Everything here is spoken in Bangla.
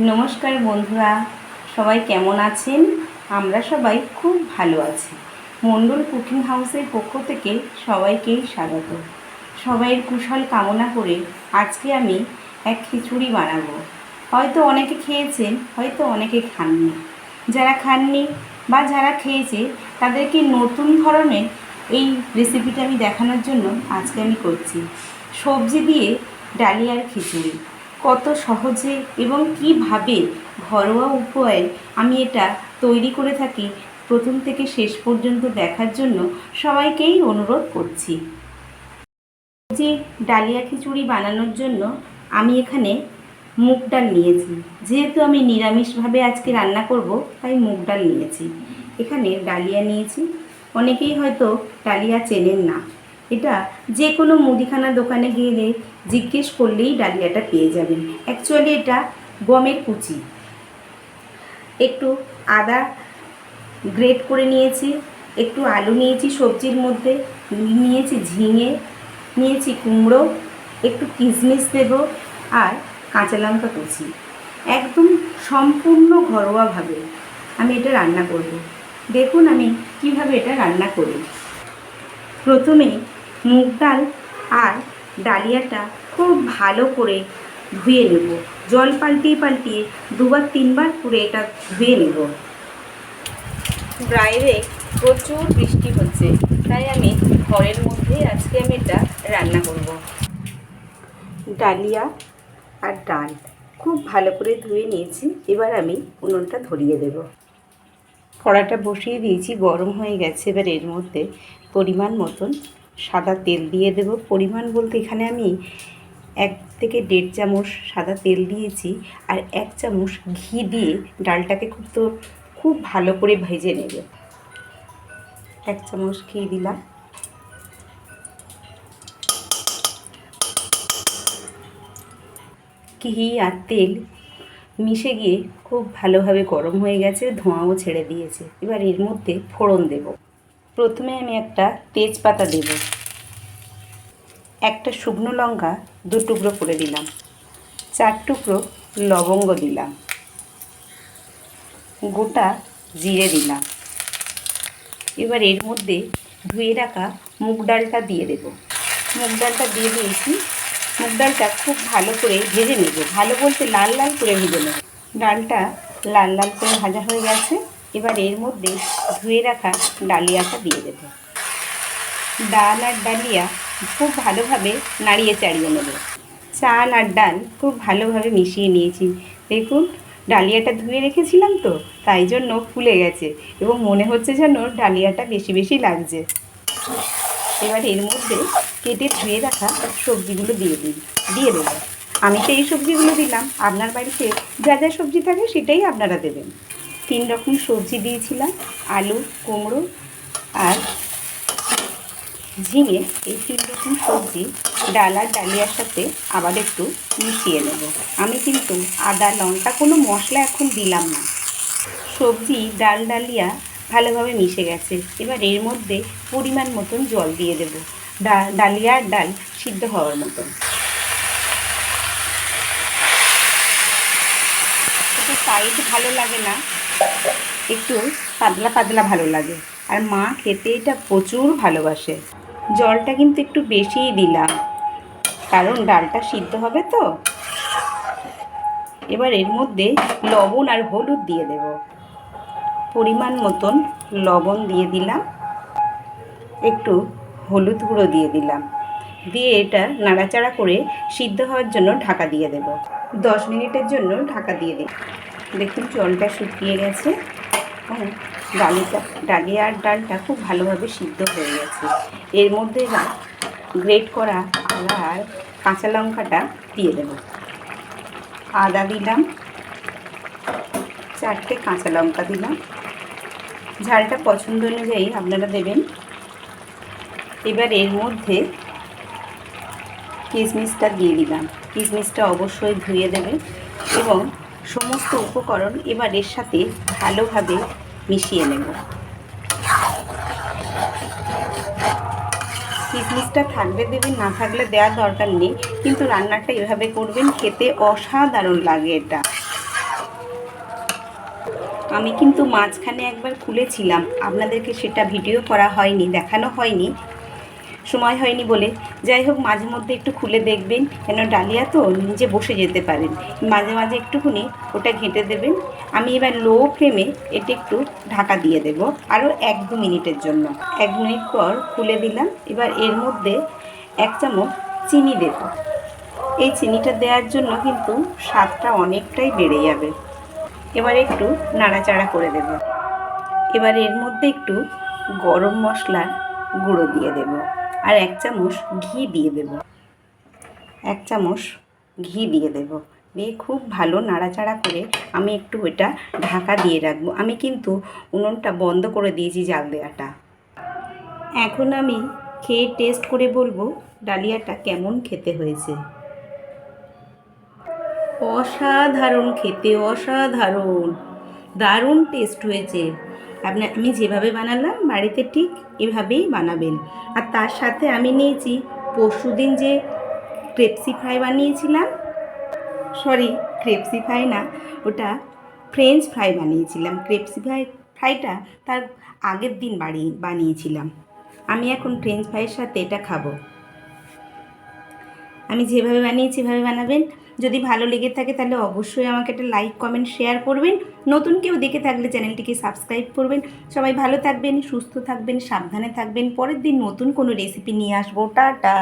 নমস্কার বন্ধুরা, সবাই কেমন আছেন? আমরা সবাই খুব ভালো আছি। মণ্ডল কুকিং হাউসের পক্ষ থেকে সবাইকেই স্বাগত। সবাইয়ের কুশল কামনা করে আজকে আমি এক খিচুড়ি বানাবো। হয়তো অনেকে খেয়েছেন, হয়তো অনেকে খাননি। যারা খাননি বা যারা খেয়েছে, তাদেরকে নতুন ধরনের এই রেসিপিটা আমি দেখানোর জন্য আজকে আমি করছি। সবজি দিয়ে ডালিয়ার খিচুড়ি। কত সহজে এবং কীভাবে ঘরোয়া উপায়ে আমি এটা তৈরি করে থাকি, প্রথম থেকে শেষ পর্যন্ত দেখার জন্য সবাইকেই অনুরোধ করছি। যে ডালিয়া খিচুড়ি বানানোর জন্য আমি এখানে মুগ ডাল নিয়েছি। যেহেতু আমি নিরামিষভাবে আজকে রান্না করব, তাই মুগ ডাল নিয়েছি। এখানে ডালিয়া নিয়েছি। অনেকেই হয়তো ডালিয়া চেনেন না। এটা যে কোনো মুদিখানা দোকানে গেলে জিজ্ঞেস করলেই ডালিয়াটা পেয়ে যাবেন। অ্যাকচুয়ালি এটা গমের কুচি। একটু আদা গ্রেট করে নিয়েছি, একটু আলু নিয়েছি সবজির মধ্যে, নিয়েছি ঝিঙে, নিয়েছি কুমড়ো, একটু কিশমিশ দেব আর কাঁচা লঙ্কা কুচি। একদম সম্পূর্ণ ঘরোয়াভাবে আমি এটা রান্না করব। দেখুন আমি কীভাবে এটা রান্না করি। প্রথমে মুগ ডাল আর ডালিয়াটা খুব ভালো করে ধুয়ে নেব। জল পাল্টিয়ে পাল্টিয়ে দুবার তিনবার করে এটা ধুয়ে নেব। বাইরে প্রচুর বৃষ্টি হচ্ছে, তাই আমি ঘরের মধ্যেই আজকে আমি এটা রান্না করব। ডালিয়া আর ডাল খুব ভালো করে ধুয়ে নিয়েছি, এবার আমি উনুনটা ধরিয়ে দেব। কড়াটা বসিয়ে দিয়েছি, গরম হয়ে গেছে, এবার এর মধ্যে পরিমাণ মতন সাদা তেল দিয়ে দেব। পরিমাণ বলতে এখানে আমি এক থেকে দেড় চামচ সাদা তেল দিয়েছি আর এক চামচ ঘি দিয়ে ডালটাকে খুব তো খুব ভালো করে ভেজে নেব। এক চামচ ঘি দিলাম। ঘি আর তেল মিশে গিয়ে খুব ভালোভাবে গরম হয়ে গেছে, ধোঁয়াও ছেড়ে দিয়েছে। এবার এর মধ্যে ফোড়ন দেব। প্রথমে আমি একটা তেজপাতা দেব। একটা শুকনো লঙ্কা দু টুকরো করে দিলাম। চার টুকরো লবঙ্গ দিলাম। গোটা জিরে দিলাম। এবার এর মধ্যে ধুয়ে রাখা মুগ ডালটা দিয়ে দেব। মুগ ডালটা দিয়ে দিয়েছি। মুগ ডালটা খুব ভালো করে ভেজে নেব। ভালো বলতে লাল লাল করে ভেজে নেব। ডালটা লাল লাল করে ভাজা হয়ে গেছে। এবার এর মধ্যে ধুয়ে রাখা ডালিয়াটা দিয়ে দেব। ডাল আর ডালিয়া খুব ভালোভাবে নাড়িয়ে চাড়িয়ে নেব। চাল আর ডাল খুব ভালোভাবে মিশিয়ে নিয়েছি। দেখুন, ডালিয়াটা ধুয়ে রেখেছিলাম তো, তাই জন্য ফুলে গেছে এবং মনে হচ্ছে যেন ডালিয়াটা বেশি বেশি লাগছে। এবার এর মধ্যে কেটে ধুয়ে রাখা সবজিগুলো দিয়ে দিই, দিয়ে দেবো। আমি তো এই সবজিগুলো দিলাম, আপনার বাড়িতে যা যা সবজি থাকে সেটাই আপনারা দেবেন। তিন রকম সবজি দিয়েছিলাম, আলু, কুমড়ো আর ঝিঙে। এই তিন রকম সবজি ডাল আর ডালিয়ার সাথে আবার একটু মিশিয়ে নেব। আমি কিন্তু আদা, লঙ্কা কোনো মশলা এখন দিলাম না। সবজি, ডাল, ডালিয়া ভালোভাবে মিশে গেছে। এবার এর মধ্যে পরিমাণ মতন জল দিয়ে দেব। ডা, ডালিয়া আর ডাল সিদ্ধ হওয়ার মতন। সাইড ভালো লাগে না। একটু পাতলা পাতলা ভালো লাগে। আর মা খেতে এটা প্রচুর ভালোবাসে। জলটা কিন্তু একটু বেশিই দিলাম। কারণ ডালটা সিদ্ধ হবে তো। এবার এর মধ্যে লবণ আর হলুদ দিয়ে দেব। পরিমাণ মতন লবণ দিয়ে দিলাম। একটু হলুদ গুঁড়ো দিয়ে দিলাম। দিয়ে এটা নাড়াচাড়া করে সিদ্ধ হওয়ার জন্য ঢাকা দিয়ে দেব। দশ মিনিটের জন্য ঢাকা দিয়ে দিই দেখুন জলটা শুকিয়ে গেছে। হ্যাঁ ডালিটা ডালিয়া আর ডালটা খুব ভালোভাবে সিদ্ধ হয়ে গেছে। এর মধ্যে গ্রেট করা আর কাঁচা লঙ্কাটা দিয়ে দেব। আদা দিলাম, চারটে কাঁচা লঙ্কা দিলাম। ঝালটা পছন্দ অনুযায়ী আপনারা দেবেন। এবার এর মধ্যে কিশমিশটা দিয়ে দিলাম। কিশমিশটা অবশ্যই ধুয়ে দেবে এবং সমস্ত উপকরণ এবার এর সাথে ভালোভাবে মিশিয়ে নেব। কিশমিশটা থাকলে দেবেন, না থাকলে দেওয়ার দরকার নেই, কিন্তু রান্নাটা এভাবে করবেন, খেতে অসাধারণ লাগে এটা। আমি কিন্তু মাঝখানে একবার খুলেছিলাম, আপনাদেরকে সেটা ভিডিও করা হয়নি, দেখানো হয়নি সময় হয়নি বলে। যাই হোক, মাঝে মধ্যে একটু খুলে দেখবেন কেন ডালিয়া তো নিজে বসে যেতে পারেন। মাঝে মাঝে একটুখানি ওটা ঘেঁটে দেবেন। আমি এবার লো ফ্লেমে এটা একটু ঢাকা দিয়ে দেব, আরও এক দু মিনিটের জন্য। এক মিনিট পর খুলে দিলাম। এবার এর মধ্যে এক চামচ চিনি দেব। এই চিনিটা দেওয়ার জন্য কিন্তু স্বাদটা অনেকটাই বেড়ে যাবে। এবার একটু নাড়াচাড়া করে দেব। এবার এর মধ্যে একটু গরম মশলার গুঁড়ো দিয়ে দেব। আর এক চামচ ঘি দিয়ে দেব। এক চামচ ঘি দিয়ে দেব। দিয়ে খুব ভালো নাড়াচাড়া করে আমি একটু ওটা ঢাকা দিয়ে রাখব। আমি কিন্তু উনুনটা বন্ধ করে দিয়েছি জাল দেওয়াটা। এখন আমি খেয়ে টেস্ট করে বলব ডালিয়াটা কেমন খেতে হয়েছে। অসাধারণ খেতে, অসাধারণ। দারুণ টেস্ট হয়েছে। আপনার, আমি যেভাবে বানালাম বাড়িতে ঠিক এভাবেই বানাবেন। আর তার সাথে আমি নিয়েছি পরশুদিন যে ক্রেপসি ফ্রাই বানিয়েছিলাম, সরি, ক্রেপসি ফ্রাই না, ওটা ফ্রেঞ্চ ফ্রাই বানিয়েছিলাম। ক্রেপসি ফ্রাই, ফ্রাইটা তার আগের দিন বাড়িয়ে বানিয়েছিলাম। আমি এখন ফ্রেঞ্চ ফ্রাইয়ের সাথে এটা খাব। আমি যেভাবে বানিয়েছি সেভাবে বানাবেন। যদি ভালো লেগে থাকে তাহলে অবশ্যই আমাকে একটা লাইক কমেন্ট শেয়ার করবেন। নতুন কেউ দেখে থাকলে চ্যানেলটিকে সাবস্ক্রাইব করবেন। সবাই ভালো থাকবেন, সুস্থ থাকবেন, সাবধানে থাকবেন। পরের দিন নতুন কোনো রেসিপি নিয়ে আসব। টাটা!